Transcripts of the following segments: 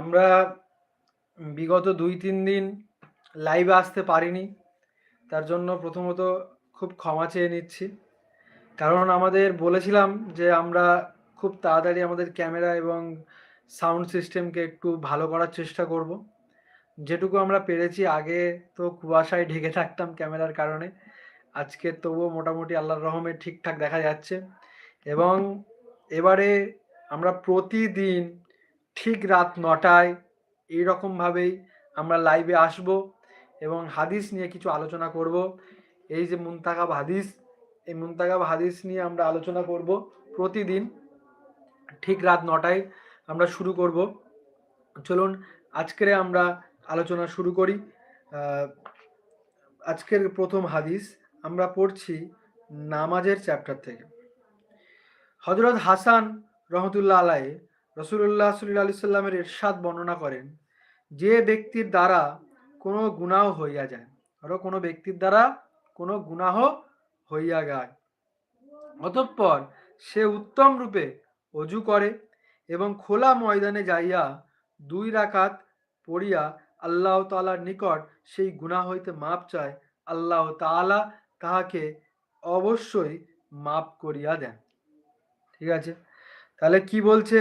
আমরা বিগত দুই, তিন দিন লাইভে আসতে পারিনি। তার জন্য প্রথমত খুব ক্ষমা চেয়ে নিচ্ছি। কারণ আমাদের বলেছিলাম যে আমরা খুব তাড়াতাড়ি আমাদের ক্যামেরা এবং সাউন্ড সিস্টেমকে একটু ভালো করার চেষ্টা করব। যেটুকু আমরা পেরেছি, আগে তো কুয়াশায় ঢেকে থাকতাম ক্যামেরার কারণে। আজকে তবুও মোটামুটি আল্লাহর রহমে ঠিকঠাক দেখা যাচ্ছে। এবং এবারে আমরা প্রতিদিন ঠিক রাত নটায় এইরকমভাবেই আমরা লাইভে আসব এবং হাদিস নিয়ে কিছু আলোচনা করব। এই যে মুন্তাকাব হাদিস, এই মুন্তাকাব হাদিস নিয়ে আমরা আলোচনা করব প্রতিদিন। ঠিক রাত নটায় আমরা শুরু করব। চলুন, আজকের আমরা আলোচনা শুরু করি। আজকের প্রথম হাদিস আমরা পড়ছি নামাজের চ্যাপ্টার থেকে। হজরত হাসান রহমতুল্লাহ আলাই রসুল্লাহ সাল্লাহ আলি সাল্লামের এরশাদ বর্ণনা করেন, যে ব্যক্তির দ্বারা কোনো গুনাহ হইয়া যায় আরও কোনো ব্যক্তির দ্বারা কোনো গুনাহ হইয়া যায়, অতঃপর সে উত্তম রূপে অজু করে এবং খোলা ময়দানে যাইয়া দুই রাকাত পড়িয়া আল্লাহ তাআলার নিকট সেই গুনাহ হইতে মাপ চায়, আল্লাহ তাআলা তাহাকে অবশ্যই মাপ করিয়া দেন। ঠিক আছে? তাহলে কি বলছে?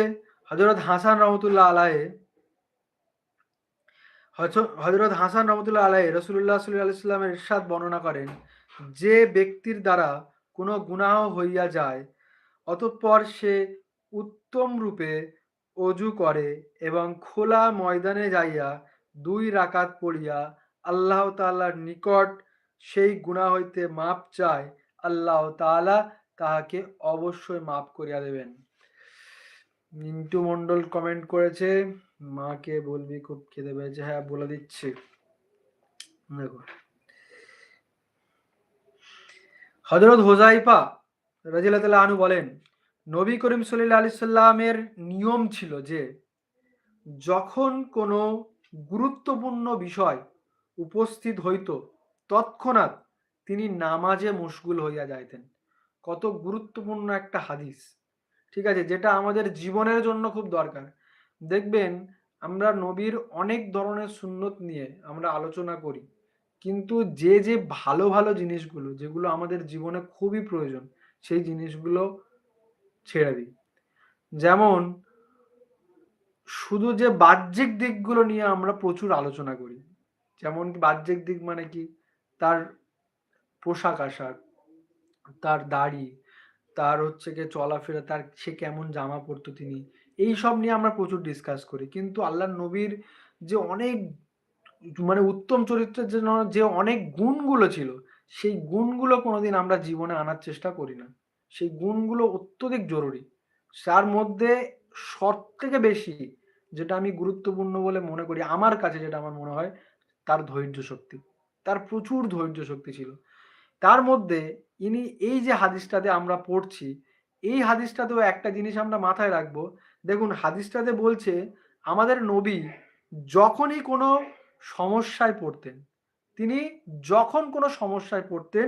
হজরত হাসান রহমতুল্লাহ আলাহে হজরত হাসান রহমতুল্লাহ আলাহে রসুল্লাহ সাল্লাহ সাল্লামের ইরশাদ বর্ণনা করেন, যে ব্যক্তির দ্বারা কোনো গুনাহ হইয়া যায়, অতঃপর সে উত্তম রূপে অজু করে এবং খোলা ময়দানে যাইয়া দুই রাকাত পড়িয়া আল্লাহ তাআলার নিকট সেই গুনাহ হইতে মাপ চায়, আল্লাহ তাহাকে অবশ্যই মাপ করিয়া দেবেন। মিন্টু মন্ডল কমেন্ট করেছে, মাকে বলবি খুব খেতে পেয়েছে হ্যাঁ বলে দিচ্ছি। দেখো। হজরত হোজাইফা রাজিল্লাহ আনু বলেন, নবী করিম সাল্লাহ আলি সাল্লামের নিয়ম ছিল যে, যখন কোনো গুরুত্বপূর্ণ বিষয় উপস্থিত হইত, তৎক্ষণাৎ তিনি নামাজে মশগুল হইয়া যাইতেন। কত গুরুত্বপূর্ণ একটা হাদিস। ঠিক আছে? যেটা আমাদের জীবনের জন্য খুব দরকার। দেখবেন, আমরা নবীর অনেক ধরনের সুন্নত নিয়ে আমরা আলোচনা করি। কিন্তু যে যে ভালো ভালো জিনিসগুলো, যেগুলো আমাদের জীবনে খুবই প্রয়োজন, সেই জিনিসগুলো ছেড়ে দিই। যেমন, শুধু যে বাহ্যিক দিকগুলো নিয়ে আমরা প্রচুর আলোচনা করি। যেমন বাহ্যিক দিক মানে কি? তার পোশাক আশাক, তার দাড়ি তার হচ্ছে গিয়ে চলাফেরা, তার সে কেমন জামা পরতো তিনি এই সব নিয়ে আমরা প্রচুর ডিসকাস করি। কিন্তু আল্লাহ নবীর যে অনেক মানে উত্তম চরিত্রের জন্য যে অনেক গুণগুলো ছিল, সেই গুণগুলো কোনোদিন আমরা জীবনে আনার চেষ্টা করি না। সেই গুণগুলো অত্যধিক জরুরি। তার মধ্যে সব থেকে বেশি যেটা আমি গুরুত্বপূর্ণ বলে মনে করি, আমার কাছে যেটা আমার মনে হয়, তার ধৈর্য শক্তি। তার প্রচুর ধৈর্য শক্তি ছিল। তার মধ্যে ইনি এই যে হাদিসটাতে আমরা পড়ছি, এই হাদিসটাতেও একটা জিনিস আমরা মাথায় রাখব। দেখুন, হাদিসটাতে বলছে, আমাদের নবী যখনই কোনো সমস্যায় পড়তেন, তিনি যখন কোনো সমস্যায় পড়তেন,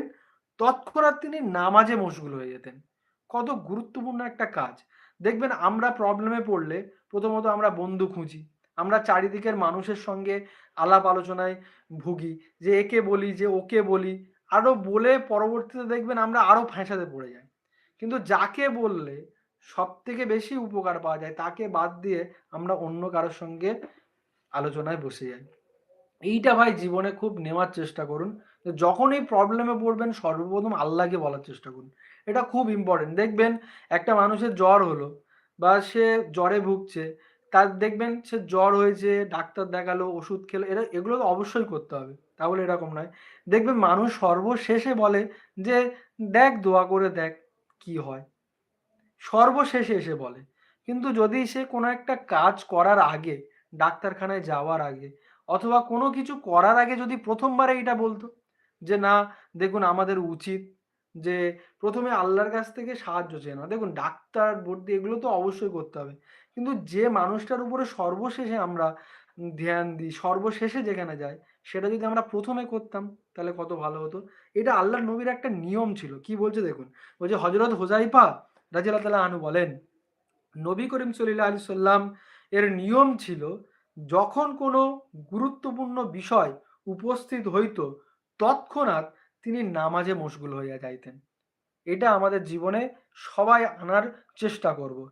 তৎক্ষণাৎ তিনি নামাজে মশগুল হয়ে যেতেন। কত গুরুত্বপূর্ণ একটা কাজ। দেখবেন, আমরা প্রবলেমে পড়লে প্রথমত আমরা বন্ধু খুঁজি, আমরা চারিদিকের মানুষের সঙ্গে আলাপ আলোচনায় ভুগি, যে একে বলি, যে ওকে বলি। আরও বলে পরবর্তীতে দেখবেন আমরা আরও ফ্যাঁসাতে পড়ে যাই। কিন্তু যাকে বললে সব থেকে বেশি উপকার পাওয়া যায়, তাকে বাদ দিয়ে আমরা অন্য কারোর সঙ্গে আলোচনায় বসে যাই। এইটা ভাই জীবনে খুব নেওয়ার চেষ্টা করুন। যখনই প্রবলেমে পড়বেন, সর্বপ্রথম আল্লাহকে বলার চেষ্টা করুন। এটা খুব ইম্পর্টেন্ট দেখবেন একটা মানুষের জ্বর হলো বা সে জ্বরে ভুগছে, তার দেখবেন সে জ্বর হয়েছে, ডাক্তার দেখাল, ওষুধ খেলো, এরা, এগুলো তো অবশ্যই করতে হবে। তাহলে এরকম নয়। দেখবে মানুষ সর্বশেষে বলে যে, দেখ, দোয়া করে দেখ কি হয়। সর্বশেষে এসে বলে। কিন্তু যদি সে কোনো একটা কাজ করার আগে, ডাক্তারখানায় যাওয়ার আগে অথবা কোনো কিছু করার আগে যদি প্রথমবারে এটা বলতো যে, না, দেখুন আমাদের উচিত যে, প্রথমে আল্লাহর কাছ থেকে সাহায্য চেয়ে না দেখুন, ডাক্তার ভর্তি এগুলো তো অবশ্যই করতে হবে। কিন্তু যে মানুষটার উপরে সর্বশেষে আমরা ধ্যান দিই, সর্বশেষে যেখানে যাই সেটা যদি আমরা প্রথমে করতাম, তাহলে কত ভালো হতো? এটা আল্লাহর নবীর একটা নিয়ম ছিল। কি বলছে দেখুন? বলছে হজরত হোজাইফা রাজিয়াল্লাহ তাআলা আনু বলেন, নবী করিম সাল্লাল্লাহু আলাইহি সাল্লাম এর নিয়ম ছিল, যখন কোনো গুরুত্বপূর্ণ বিষয় উপস্থিত হইত, তৎক্ষণাৎ তিনি নামাজে মশগুল হইয়া যাইতেন। এটা আমাদের জীবনে সবাই আনার চেষ্টা করব।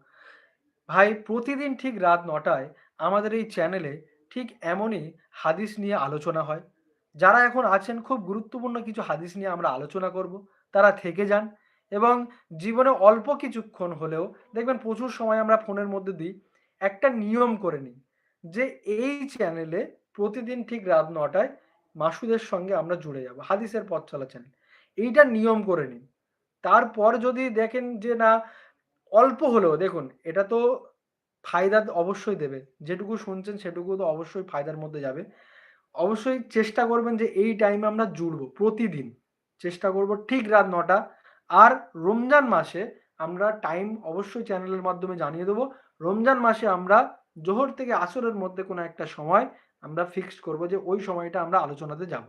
ভাই, প্রতিদিন ঠিক রাত নটায় আমাদের এই চ্যানেলে ঠিক এমনই হাদিস নিয়ে আলোচনা হয়। যারা এখন আছেন, খুব গুরুত্বপূর্ণ কিছু হাদিস নিয়ে আমরা আলোচনা করব। তারা থেকে যান এবং জীবনে অল্প কিছুক্ষণ হলেও দেখবেন প্রচুর সময় আমরা ফোনের মধ্যে দিই। একটা নিয়ম করে নিই যে এই চ্যানেলে প্রতিদিন ঠিক রাত নটায় মাসুদের সঙ্গে আমরা জুড়ে যাব, হাদিসের পথ চলা চ্যানেল এইটা নিয়ম করে নিন। তারপর যদি দেখেন যে না, অল্প হলেও দেখুন, এটা তো ফায়দা অবশ্যই দেবে। যেটুকু শুনছেন সেটুকু তো অবশ্যই ফায়দার মধ্যে যাবে। অবশ্যই চেষ্টা করবেন যে এই টাইমে আমরা জুড়বো প্রতিদিন। চেষ্টা করব ঠিক রাত নটা। আর রমজান মাসে আমরা টাইম অবশ্যই চ্যানেলের মাধ্যমে জানিয়ে দেবো। রমজান মাসে আমরা জোহর থেকে আসরের মধ্যে কোনো একটা সময় আমরা ফিক্সড করব যে ওই সময়টা আমরা আলোচনাতে যাব।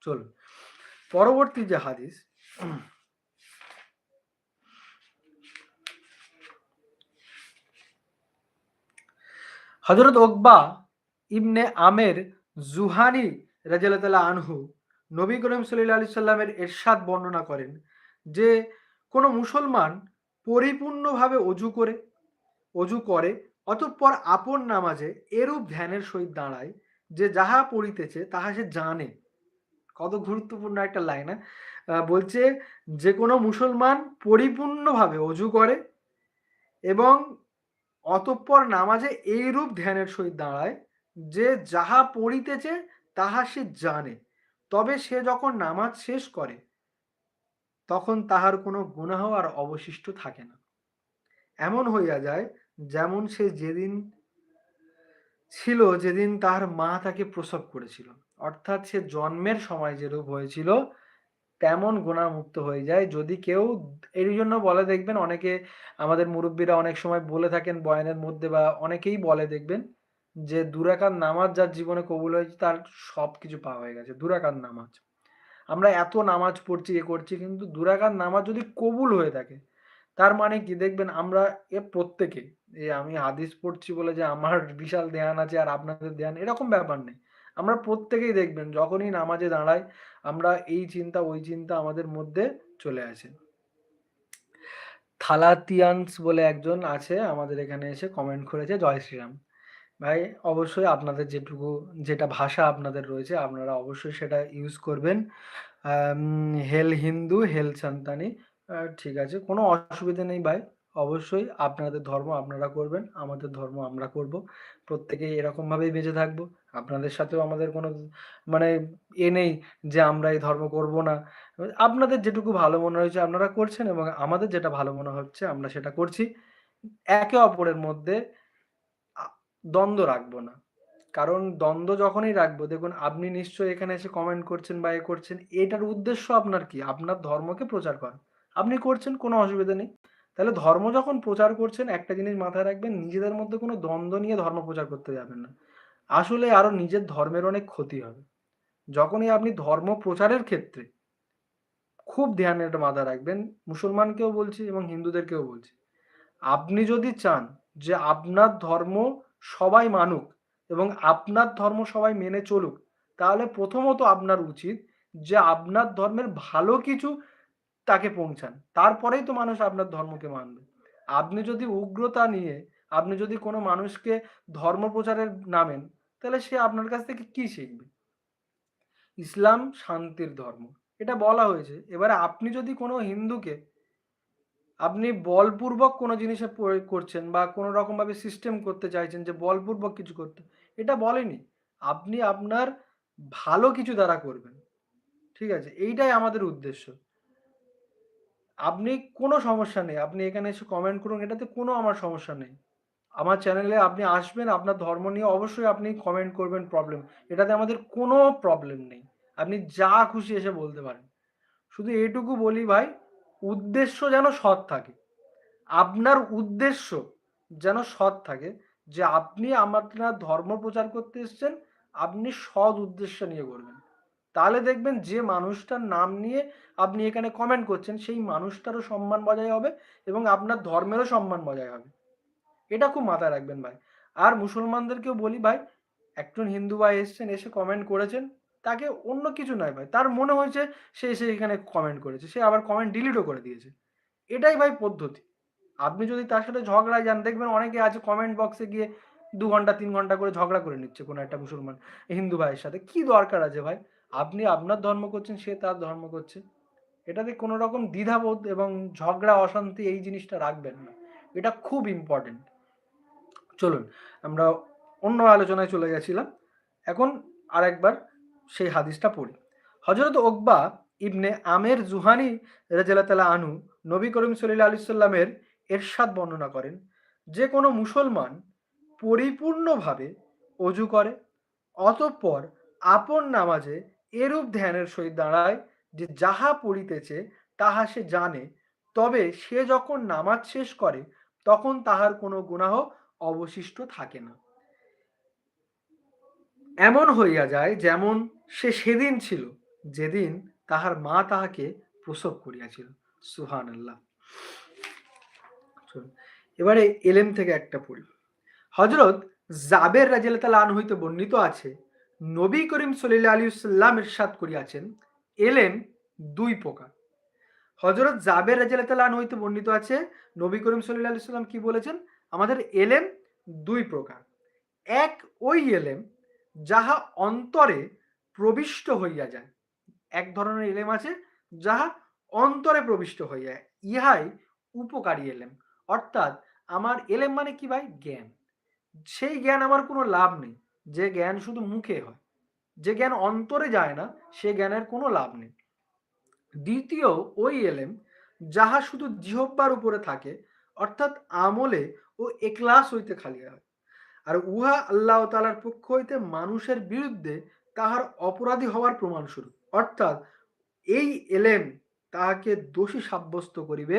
চলুন। পরবর্তী যে হাদিস হজরত ওকবা ইবনে আমের জুহানি রাজাল্লাহ আনহু নবী করিম সাল্লাহ আলি সাল্লামের এরশাদ বর্ণনা করেন যে কোনো মুসলমান পরিপূর্ণভাবে অজু করে অজু করে অতঃপর আপন নামাজে এরূপ ধ্যানের সহিত দাঁড়ায় যে যাহা পড়িতেছে তাহা সে জানে। কত গুরুত্বপূর্ণ একটা লাইন বলছে যে কোনো মুসলমান পরিপূর্ণভাবে অজু করে এবং অতঃপর নামাজে এইরূপ ধ্যানের সহিত দাঁড়ায় যে যাহা পড়িতেছে, তাহা সে জানে। তবে সে যখন নামাজ শেষ করে, তখন তাহার কোনো গুনাহ আর অবশিষ্ট থাকে না। এমন হইয়া যায়, যেমন সে যেদিন ছিল, যেদিন তার মা তাকে প্রসব করেছিল। অর্থাৎ সে জন্মের সময় যেরূপ হয়েছিল তেমন গুণামুক্ত হয়ে যায় যদি কেউ এর জন্য বলে, দেখবেন অনেকে আমাদের মুরব্বীরা অনেক সময় বলে থাকেন বয়ানের মধ্যে বা অনেকেই বলে দেখবেন যে দুরাকার নামাজ যার জীবনে কবুল হয়েছে তার সব কিছু পাওয়া হয়ে গেছে দুরাকার নামাজ। আমরা এত নামাজ পড়ছি, এ করছি, কিন্তু দুরাকার নামাজ যদি কবুল হয়ে থাকে, তার মানে কি? দেখবেন আমরা এ প্রত্যেকে, এ আমি হাদিস পড়ছি বলে যে, আমার বিশাল ধ্যান আছে আর আপনাদের ধ্যান, এরকম ব্যাপার নেই। আমরা প্রত্যেকেই দেখবেন যখনই নামাজে দাঁড়াই, আমরা এই চিন্তা, ওই চিন্তা আমাদের মধ্যে চলে আসে। থালাতিয়ানস বলে একজন আছে, আমাদের এখানে এসে কমেন্ট করেছে, জয় শ্রীরাম। ভাই, অবশ্যই আপনাদের যেটুকু, যেটা ভাষা আপনাদের রয়েছে, আপনারা অবশ্যই সেটা ইউজ করবেন। হেল হিন্দু, হেল সন্তানি ঠিক আছে, কোনো অসুবিধা নেই ভাই। অবশ্যই আপনাদের ধর্ম আপনারা করবেন, আমাদের ধর্ম আমরা করব। প্রত্যেকেই এরকমভাবেই বেঁচে থাকব। আপনাদের সাথেও আমাদের কোনো মানে এ নেই যে আমরা এই ধর্ম করব না। আপনাদের যেটুকু ভালো মনে হয়েছে আপনারা করছেন এবং আমাদের যেটা ভালো মনে হচ্ছে আমরা সেটা করছি। একে অপরের মধ্যে দ্বন্দ্ব রাখব না। কারণ দ্বন্দ্ব যখনই রাখব, দেখুন আপনি নিশ্চয়ই এখানে এসে কমেন্ট করছেন বা এ করছেন, এটার উদ্দেশ্য আপনার কি? আপনার ধর্মকে প্রচার করা। আপনি করছেন, কোনো অসুবিধা নেই। তাহলে ধর্ম যখন প্রচার করছেন, একটা জিনিস মাথায় রাখবেন, নিজেদের মধ্যে কোনো দ্বন্দ্ব নিয়ে ধর্ম প্রচার করতে যাবেন না। আসলে আরও নিজের ধর্মের অনেক ক্ষতি হবে। যখনই আপনি ধর্ম প্রচারের ক্ষেত্রে খুব ধ্যান এটা মাথায় রাখবেন, মুসলমানকেও বলছি এবং হিন্দুদেরকেও বলছি। আপনি যদি চান যে আপনার ধর্ম সবাই মানুক এবং আপনার ধর্ম সবাই মেনে চলুক, তাহলে প্রথমত আপনার উচিত যে আপনার ধর্মের ভালো কিছু তাকে পৌঁছান। তারপরেই তো মানুষ আপনার ধর্মকে মানবে। আপনি যদি উগ্রতা নিয়ে, আপনি যদি কোনো মানুষকে ধর্ম প্রচারের নামেন, তাহলে সে আপনার কাছ থেকে কি শিখবে? ইসলাম শান্তির ধর্ম। এটা বলা হয়েছে। এবারে আপনি যদি কোনো হিন্দুকে, আপনি বলপূর্বক কোনো জিনিসে প্রয়োগ করছেন বা কোনো রকমভাবে সিস্টেম করতে চাইছেন যে বলপূর্বক কিছু করতে, এটা বলেনি। আপনি আপনার ভালো কিছু দ্বারা করবেন। ঠিক আছে? এইটাই আমাদের উদ্দেশ্য। আপনি কোনো সমস্যা নেই। আপনি এখানে এসে কমেন্ট করুন, এটাতে কোনো আমার সমস্যা নেই। আমার চ্যানেলে আপনি আসবেন, আপনার ধর্ম নিয়ে অবশ্যই আপনি কমেন্ট করবেন প্রবলেম এটাতে আমাদের কোনো প্রবলেম নেই। আপনি যা খুশি এসে বলতে পারেন। শুধু এইটুকু বলি ভাই, উদ্দেশ্য যেন সৎ থাকে। আপনার উদ্দেশ্য যেন সৎ থাকে যে আপনি আমার ধর্ম প্রচার করতে এসছেন, আপনি সৎ উদ্দেশ্য নিয়ে করবেন তাহলে দেখবেন যে মানুষটার নাম নিয়ে আপনি এখানে কমেন্ট করছেন, সেই মানুষটারও সম্মান বজায় হবে এবং আপনার ধর্মেরও সম্মান বজায় হবে। এটা খুব মাথায় রাখবেন ভাই। আর মুসলমানদেরকেও বলি ভাই, একজন হিন্দু ভাই এসছেন, এসে কমেন্ট করেছেন, তাকে অন্য কিছু নয় ভাই, তার মনে হয়েছে সে এসে এখানে কমেন্ট করেছে, সে আবার কমেন্ট ডিলিটও করে দিয়েছে। এটাই ভাই পদ্ধতি। আপনি যদি তার সাথে ঝগড়ায় যান, দেখবেন অনেকে আছে কমেন্ট বক্সে গিয়ে দু ঘণ্টা, তিন ঘণ্টা করে ঝগড়া করে নিচ্ছে কোনো একটা মুসলমান হিন্দু ভাইয়ের সাথে। কি দরকার আছে ভাই? আপনি আপনার ধর্ম করছেন, সে তার ধর্ম করছে। এটাতে কোনো রকম দ্বিধাবোধ এবং ঝগড়া, অশান্তি এই জিনিসটা রাখবেন না। এটা খুব ইম্পর্টেন্ট চলুন, আমরা অন্য আলোচনায় চলে গেছিলাম। এখন আরেকবার সেই হাদিসটা পড়ি। হজরত ওকবা ইবনে আমের জুহানি রাজাল্লাহ আনু নবী করিম সাল্লাহ আলি সাল্লামের এরশাদ বর্ণনা করেন, যে কোনো মুসলমান পরিপূর্ণভাবে অজু করে, অতঃপর আপন নামাজে এরূপ ধ্যানের সহিত দাঁড়ায় যে যাহা পড়িতেছে, তাহা সে জানে। তবে সে যখন নামাজ শেষ করে, তখন তাহার কোনো গুনাহ অবশিষ্ট থাকে না। এমন হইয়া যায় যেমন সে সেদিন ছিল, যেদিন তাহার মা তাহাকে প্রসব করিয়াছিল। সুহান আল্লাহ এবারে এলেম থেকে একটা পড়ি। হজরত জাবের রাজিয়াল আন হইতে বর্ণিত আছে নবী করিম সলিল্লা আলী সাল্লাম ইরশাদ করিয়াছেন এলেম দুই প্রকার। হজরত জাবের রাজিয়াল আন হইতে বর্ণিত আছে, নবী করিম সলিল্লা আলী সাল্লাম কি বলেছেন? আমাদের এলেম দুই প্রকার। এক, ওই এলেম যাহা অন্তরে প্রবিষ্ট হইয়া যায়। এক ধরনের এলেম আছে যাহা অন্তরে প্রবিষ্ট হইয়া ইহাই উপকারী এলেম। অর্থাৎ, আমার এলেম মানে কি ভাই? জ্ঞান। সেই জ্ঞান আমার কোনো লাভ নেই। যে জ্ঞান শুধু মুখে হয়, যে জ্ঞান অন্তরে যায় না, সে জ্ঞানের কোনো লাভ নেই। দ্বিতীয়, ওই এলেম যাহা শুধু জিহব্বার উপরে থাকে, অর্থাৎ আমলে ও একলাস হইতে খালি হয়। আর উহা আল্লাহ তালার পক্ষ হইতে মানুষের বিরুদ্ধে তাহার অপরাধী হওয়ার প্রমাণস্বরূপ। অর্থাৎ এই এলেম তাহাকে দোষী সাব্যস্ত করিবে,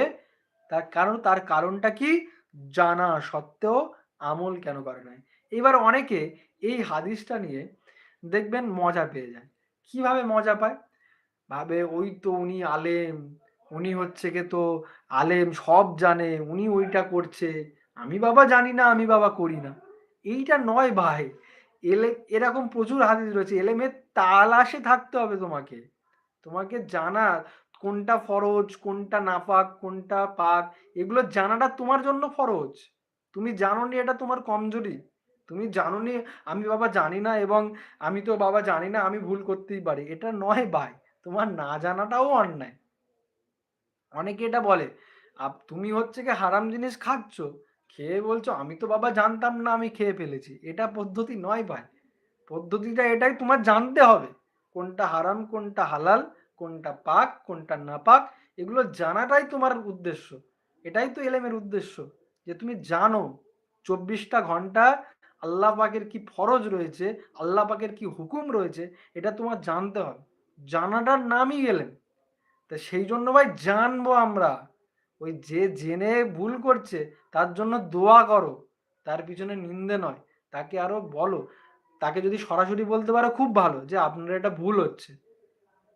তার কারণ, তার কারণটা কি জানা সত্ত্বেও আমল কেন করে নাই? এবার অনেকে এই হাদিসটা নিয়ে দেখবেন মজা পেয়ে যায়। কীভাবে মজা পায়? ভাবে ওই তো উনি আলেম, উনি হচ্ছে কে তো আলেম, সব জানে, উনি ওইটা করছে, আমি বাবা জানি না, আমি বাবা করি না। এইটা নয় ভাই। এলে, এরকম প্রচুর হাদিস রয়েছে। এলেমের তালাশে থাকতে হবে তোমাকে। তোমাকে জানা কোনটা ফরজ, কোনটা নাপাক কোনটা পাক, এগুলো জানাটা তোমার জন্য ফরজ। তুমি জানো নি এটা তোমার কমজোরি। তুমি জানো আমি বাবা জানি না এবং আমি তো বাবা জানি না, আমি ভুল করতেই পারি। এটা নয় ভাই, তোমার না জানাটাও অন্যায়। অনেকে এটা বলে তুমি হচ্ছে কি হারাম জিনিস খাচ্ছ, খেয়ে বলছো, আমি তো বাবা জানতাম না, আমি খেয়ে ফেলেছি। এটা পদ্ধতি নয় ভাই। পদ্ধতিটা এটাই, তোমার জানতে হবে, কোনটা হারাম, কোনটা হালাল, কোনটা পাক, কোনটা না পাক, এগুলো জানাটাই তোমার উদ্দেশ্য। এটাই তো এলেমের উদ্দেশ্য, যে তুমি জানো, চব্বিশটা ঘণ্টা আল্লাহ পাকের কি ফরজ রয়েছে, আল্লাহ পাকের কি হুকুম রয়েছে, এটা তোমার জানতে হবে। জানাটার নামই গেলেন। তা সেই জন্য ভাই জানব আমরা। ওই যে জেনে ভুল করছে, তার জন্য দোয়া করো। তার পিছনে নিন্দে নয়, তাকে আরও বলো। তাকে যদি সরাসরি বলতে পারো খুব ভালো, যে আপনার এটা ভুল হচ্ছে।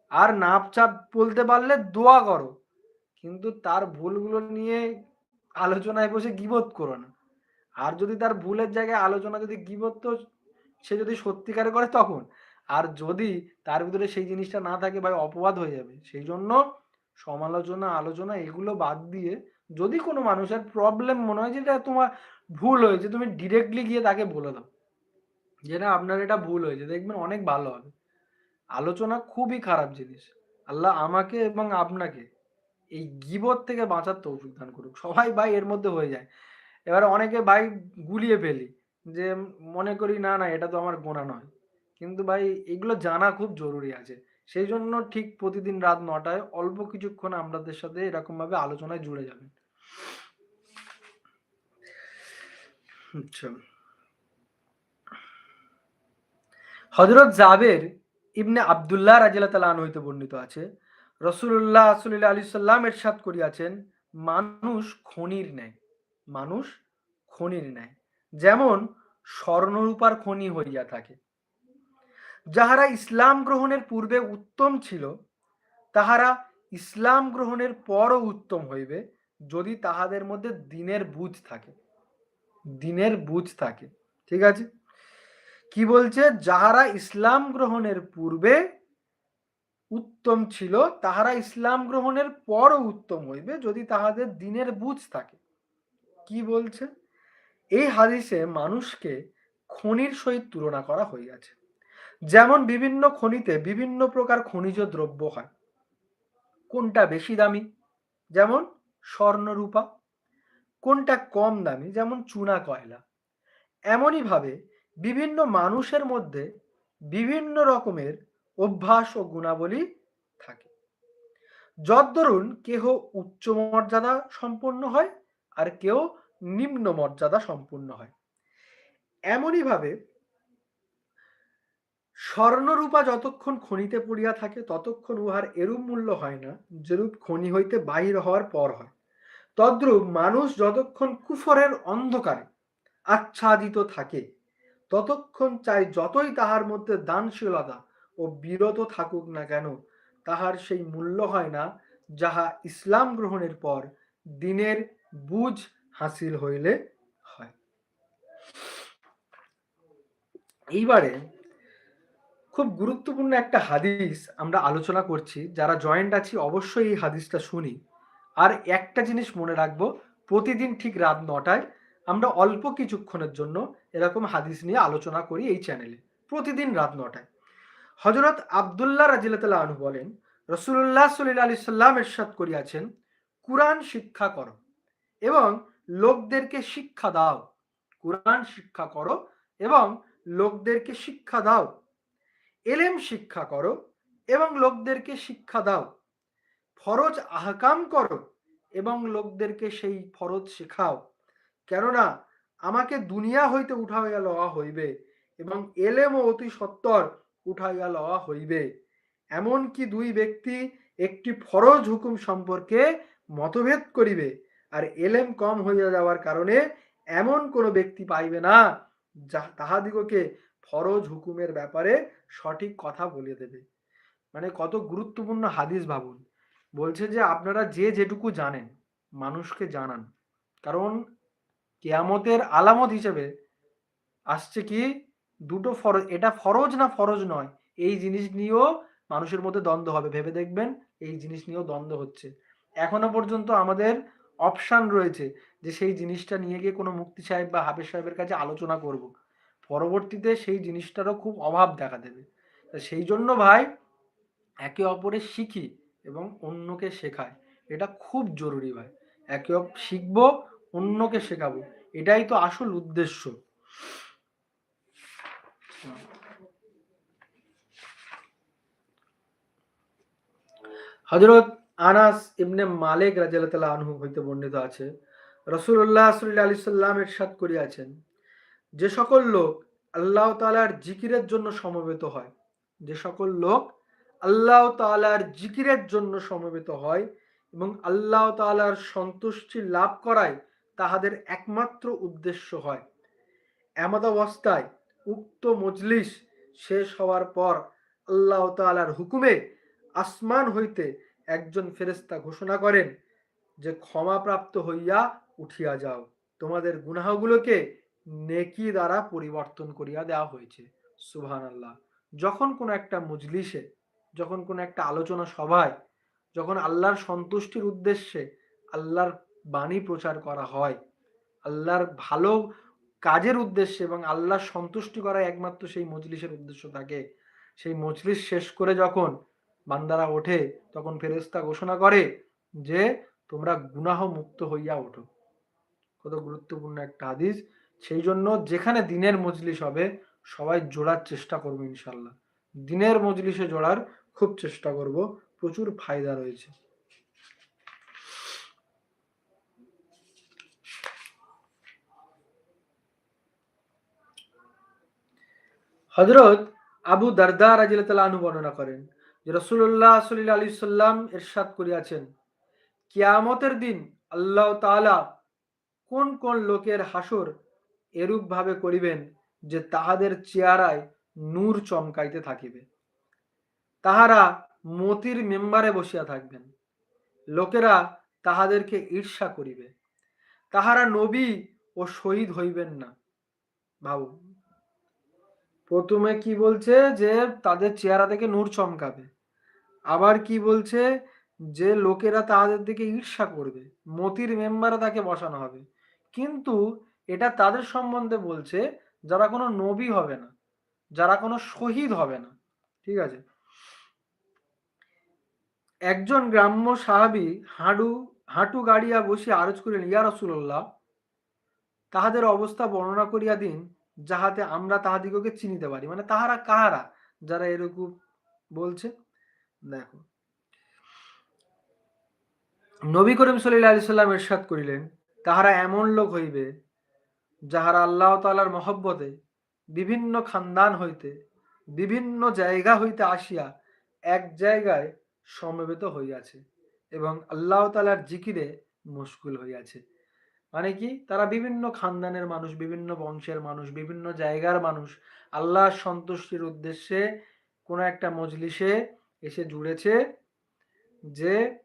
আর নাপ চাপ বলতে পারলে দোয়া করো। কিন্তু তার ভুলগুলো নিয়ে আলোচনায় বসে গিবোধ করো না। আর যদি তার ভুলের জায়গায় আলোচনা যদি গিবোধ তো সে যদি সত্যিকারে করে তখন। আর যদি তার ভিতরে সেই জিনিসটা না থাকে ভাই, অপবাদ হয়ে যাবে। সেই জন্য সমালোচনা, আলোচনা এগুলো বাদ দিয়ে যদি কোনো মানুষের প্রবলেম মনে হয় যেটা তোমার ভুল হয়েছে, তুমি ডিরেক্টলি গিয়ে তাকে বলে দাও। যে না, আপনার এটা ভুল হয়েছে, দেখবেন অনেক ভালো হবে। আলোচনা খুবই খারাপ জিনিস। আল্লাহ আমাকে এবং আপনাকে এই গিবত থেকে বাঁচার তৌফিক দান করুক। সবাই ভাই এর মধ্যে হয়ে যায়। এবার অনেকে ভাই গুলিয়ে ফেলি যে মনে করি, না না, এটা তো আমার গোনা নয়। কিন্তু ভাই এগুলো জানা খুব জরুরি আছে। সেই জন্য ঠিক প্রতিদিন রাত নটায় অল্প কিছুক্ষণ আমাদের সাথে এরকম ভাবে আলোচনায় জুড়ে যাবেন। আচ্ছা। হজরত জাবের ইবনে আবদুল্লাহ রাজিল্লা তালা হইতে বর্ণিত আছে রসুল্লাহ আসল্লাহ আলী সাল্লাম এরশাদ করিয়াছেন, মানুষ খনির নেয় মানুষ খনির নেয় যেমন স্বর্ণরূপার খনি হইয়া থাকে। যাহারা ইসলাম গ্রহণের পূর্বে উত্তম ছিল, তাহারা ইসলাম গ্রহণের পরও উত্তম হইবে যদি তাহাদের মধ্যে দিনের বুঝ থাকে। দিনের বুঝ থাকে। ঠিক আছে? কি বলছে? যাহারা ইসলাম গ্রহণের পূর্বে উত্তম ছিল, তাহারা ইসলাম গ্রহণের পরও উত্তম হইবে যদি তাহাদের দিনের বুঝ থাকে। কি বলছে? এই হাদিসে মানুষকে খনির সহিত তুলনা করা হইয়াছে। যেমন বিভিন্ন খনিতে বিভিন্ন প্রকার খনিজ দ্রব্য হয়। কোনটা বেশি দামি? যেমন স্বর্ণরূপা। কোনটা কম দামি? যেমন চুনা কয়লা। এমনইভাবে বিভিন্ন মানুষের মধ্যে বিভিন্ন রকমের অভ্যাস ও গুণাবলী থাকে। যদ্দরুন কেহ উচ্চ মর্যাদা সম্পন্ন হয় আর কেউ নিম্ন মর্যাদা সম্পূর্ণ হয়। এমনইভাবে স্বর্ণরূপা যতক্ষণ খনিতে পড়িয়া থাকে, ততক্ষণ উহার এরূপ মূল্য হয় না, যেরূপ খনি হইতে বাহির হওয়ার পর হয়। তদ্রূপ মানুষ যতক্ষণ কুফরের অন্ধকারে আচ্ছাদিত থাকে, ততক্ষণ চাই যতই তাহার মধ্যে দানশীলতা ও বিরত থাকুক না কেন, তাহার সেই মূল্য হয় না, যাহা ইসলাম গ্রহণের পর দিনের বুঝ হাসিল হইলে হয়। এইবারে খুব গুরুত্বপূর্ণ একটা হাদিস আমরা আলোচনা করছি, যারা জয়েন্ট আছি অবশ্যই এই হাদিসটা শুনি। আর একটা জিনিস মনে রাখব, প্রতিদিন ঠিক রাত নটায় আমরা অল্প কিছুক্ষণের জন্য এরকম হাদিস নিয়ে আলোচনা করি এই চ্যানেলে প্রতিদিন রাত নটায়। হজরত আবদুল্লাহ রাজিল্লাহ আনু বলেন রসুল্লাহ সাল্লাম এরশাদ করিয়াছেন, কোরআন শিক্ষা করো। এবং লোকদেরকে শিক্ষা দাও। কোরআন শিক্ষা করো এবং লোকদেরকে শিক্ষা দাও। এলেম শিক্ষা করো এবং লোকদেরকে শিক্ষা দাও। ফরজ আহকাম করো এবং লোকদেরকে সেই ফরজ শেখাও। কেননা, আমাকে দুনিয়া হইতে উঠাইয়া লওয়া হইবে এবং এলেম ও অতি সত্তর উঠাইয়া লওয়া হইবে। এমন কি দুই ব্যক্তি একটি ফরজ হুকুম সম্পর্কে মতভেদ করিবে। আর এলেম কম হইয়া যাওয়ার কারণে এমন কোনো ব্যক্তি পাইবে না, যা তাহাদিগকে ফরজ হুকুমের ব্যাপারে সঠিক কথা বলে দেবে। মানে কত গুরুত্বপূর্ণ হাদিস ভাবুন। বলছে যে, আপনারা যে যেটুকু জানেন, মানুষকে জানান। কারণ কেয়ামতের আলামত হিসেবে আসছে কি, দুটো ফরজ, এটা ফরজ না ফরজ নয়, এই জিনিস নিয়েও মানুষের মধ্যে দ্বন্দ্ব হবে। ভেবে দেখবেন, এই জিনিস নিয়েও দ্বন্দ্ব হচ্ছে। এখনও পর্যন্ত আমাদের অপশান রয়েছে যে সেই জিনিসটা নিয়ে গিয়ে কোনো মুক্তি সাহেব বা হাফেজ সাহেবের কাছে আলোচনা করব। পরবর্তীতে সেই জিনিসটারও খুব অভাব দেখা দেবে। সেই জন্য ভাই একে অপরে শিখি এবং অন্যকে শেখায় এটা খুব জরুরি ভাই। একে অপ, শিখব, অন্যকে শেখাবো। এটাই তো আসল উদ্দেশ্য। হজরত আনাস ইবনে মালিক রাজিয়াল্লাহ আনহু হইতে বর্ণিত আছে। রসুল্লাহ সাল্লাহ আলি সাল্লাম এরশাদ করিয়াছেন, যে সকল লোক আল্লাহ তালার জিকিরের জন্য সমবেত হয়, যে সকল লোক আল্লাহ তালার জিকিরের জন্য সমবেত হয় এবং আল্লাহ তালার সন্তুষ্টি লাভ করায় তাহাদের একমাত্র উদ্দেশ্য হয়। এমত অবস্থায় উক্ত মজলিস শেষ হওয়ার পর আল্লাহ তালার হুকুমে আসমান হইতে একজন ফেরেস্তা ঘোষণা করেন যে ক্ষমাপ্রাপ্ত হইয়া উঠিয়া যাও। তোমাদের গুনাহগুলোকে নেকি দ্বারা পরিবর্তন করিয়া দেওয়া হয়েছে। সুবহান আল্লাহ যখন কোনো একটা মজলিসে, যখন কোনো একটা আলোচনা সভায়, যখন আল্লাহর সন্তুষ্টির উদ্দেশ্যে আল্লাহর বাণী প্রচার করা হয়, আল্লাহর ভালো কাজের উদ্দেশ্যে এবং আল্লাহর সন্তুষ্টি করা একমাত্র সেই মজলিসের উদ্দেশ্য থাকে, সেই মজলিস শেষ করে যখন বান্দারা ওঠে, তখন ফেরেস্তা ঘোষণা করে যে, তোমরা গুনাহ মুক্ত হইয়া ওঠো। কত গুরুত্বপূর্ণ একটা হাদিস। সেই জন্য যেখানে দিনের মজলিস হবে, সবাই জোড়ার চেষ্টা করব ইনশাল্লাহ দিনের মজলিসে জোড়ার খুব চেষ্টা করব, প্রচুর ফায়দা রয়েছে। হজরত আবু দারদা রাজিল্লাহ আনু বর্ণনা করেন যে রসুল্লাহ সাল্লাহ আলি সাল্লাম এরশাদ করিয়াছেন, কিয়ামতের দিন আল্লাহ তালা কোন কোন লোকের হাসর এরূপ ভাবে করিবেন যে তাহাদের চেয়ারায় নূর চমকাইতে থাকিবে। তাহারা মতির মেম্বারে বসিয়া থাকবেন। লোকেরা তাহাদেরকে ঈর্ষা করিবে। তাহারা নবী ও শহীদ হইবেন না। ভাবো প্রথমে কি বলছে যে তাদের চেহারা থেকে নূর চমকাবে। আবার কি বলছে যে লোকেরা তাদের দিকে ঈর্ষা করবে, মতির মেম্বারে তাকে বসানো হবে। কিন্তু এটা তাদের সম্বন্ধে বলছে যারা কোনো নবী হবে না, যারা কোনো শহীদ হবে না, ঠিক আছে? একজন গ্রাম্য সাহাবি হাঁটু হাঁটু গাড়িয়া বসিয়া আরজ করিলেন, ইয়া রসুল্লাহ তাহাদের অবস্থা বর্ণনা করিয়া দিন যাহাতে আমরা তাহাদিগকে চিনিতে পারি। মানে তাহারা কাহারা? যারা এরকম বলছে? দেখো। নবী করিম সাল্লাহ আলি সাল্লাম এরশাদ করিলেন, তাহারা এমন লোক হইবে, যাহারা আল্লাহ তালার মহব্বতে বিভিন্ন খানদান হইতে, বিভিন্ন জায়গা হইতে আসিয়া এক জায়গায় সমবেত হইয়াছে এবং আল্লাহ তালার জিকিরে মুশকুল হইয়াছে। মানে কি? তারা বিভিন্ন খানদানের মানুষ, বিভিন্ন বংশের মানুষ, বিভিন্ন জায়গার মানুষ। আল্লাহ সন্তুষ্টির উদ্দেশ্যে কোনো একটা মজলিসে এসে জুড়েছে যে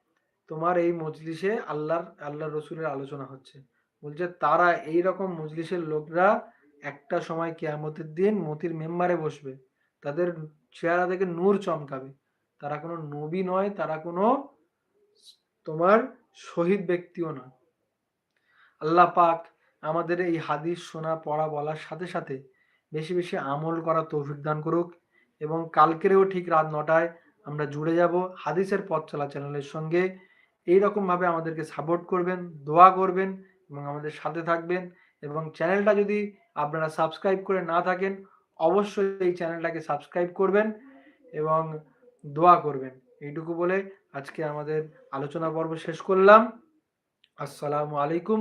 তোমার এই মজলিসে আল্লাহর আল্লাহ রসুলের আলোচনা হচ্ছে। বলছে, তারা এই রকম মজলিসের লোকরা একটা সময় কেয়ামতের দিন মতির মেম্বারে বসবে। তাদের চেহারা থেকে নূর চমকাবে। তারা কোনো নবী নয়, তারা কোনো তোমার শহীদ ব্যক্তিও নয়। আল্লাহ পাক আমাদের এই হাদিস শোনা, পড়া, বলার সাথে সাথে বেশি বেশি আমল করা তৌফিক দান করুক এবং কালকেরেও ঠিক রাত নটায় আমরা জুড়ে যাব হাদিসের পথ চলা চ্যানেলের সঙ্গে। এই ভাবে আমাদেরকে সাপোর্ট করবেন, দোয়া করবেন এবং আমাদের সাথে থাকবেন এবং চ্যানেলটা যদি আপনারা সাবস্ক্রাইব করে না থাকেন, অবশ্যই এই চ্যানেলটাকে সাবস্ক্রাইব করবেন এবং দোয়া করবেন। এইটুকু বলে আজকে আমাদের আলোচনা পর্ব শেষ করলাম। আসসালামু আলাইকুম